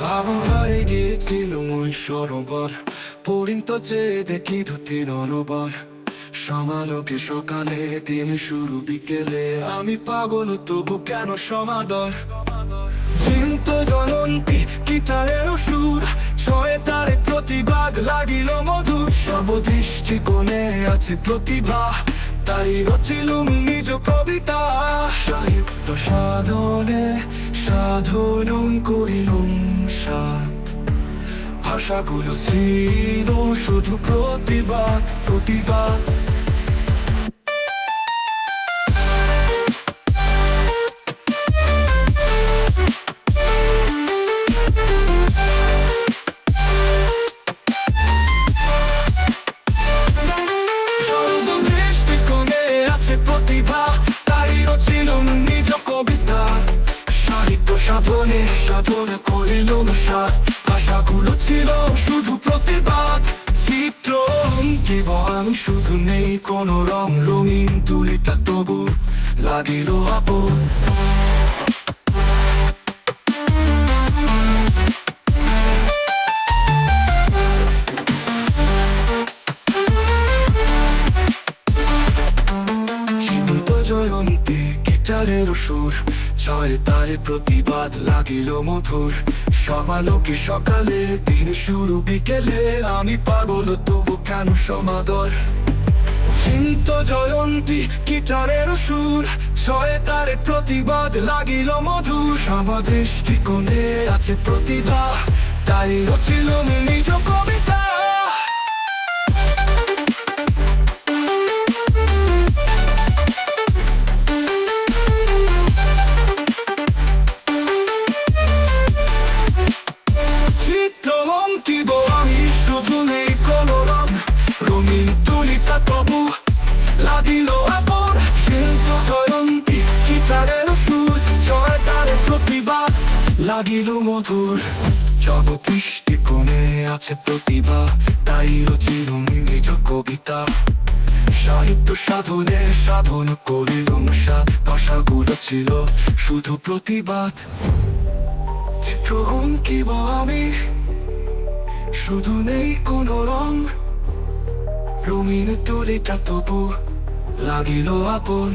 ভাবন হয়ে গিয়েছিল মই সরোবর। পরিন্ত চেয়ে দেখি ধুতি নরবর। সমালোকে সকালে, দিন শুরু বিকেলে। আমি পাগল, তবু কেন সমাদর? চিন্ত জনন্তি গিটারের সুর। ছয়ে তারে প্রতিবাদ লাগিল মধুর। সর্বদৃষ্টিকোণে আছে প্রতিভা। তাই রচিলুম নিজ কবিতা। সাহিত্য সাধনে সাধন করিলুম। সাত ভাষাগুলো ছিল শুধু প্রতিবাদ প্রতিবাদ সাধন করিলুম সাত ভাষাগুলো ছিল শুধু প্রতিবাদ। চিত্র আমি শুধু নেই কোনো রং রঙিন তুলিটা তবু লাগিল আপন। জয়ন্তী গিটারের সুর। জয় তারে প্রতিবাদ লাগিল মধুর। সমালোকে সকালে, দিন শুরু বিকেলে, আমি পাগল, তবু কেন সমাদর? চিন্ত জয়ন্তী গিটারের সুর। ছয় তারে প্রতিবাদ লাগিল মধুর। সমাদৃষ্টিকোণে আছে প্রতিভা। তাই রচিল নিজ কবিতা। লাগিল মধুর। জগদৃষ্টিকোণে আছে প্রতিভা, তাই রচিল নিজ কবিতা। সাহিত্য সাধনে সাধন করিলুম সাত ভাষাগুলো ছিল শুধু প্রতিবাদ। চিত্র অঙ্কিব আমি শুধু নেই কোন রং। রঙিন তুলিটা তবু লাগিল আপন।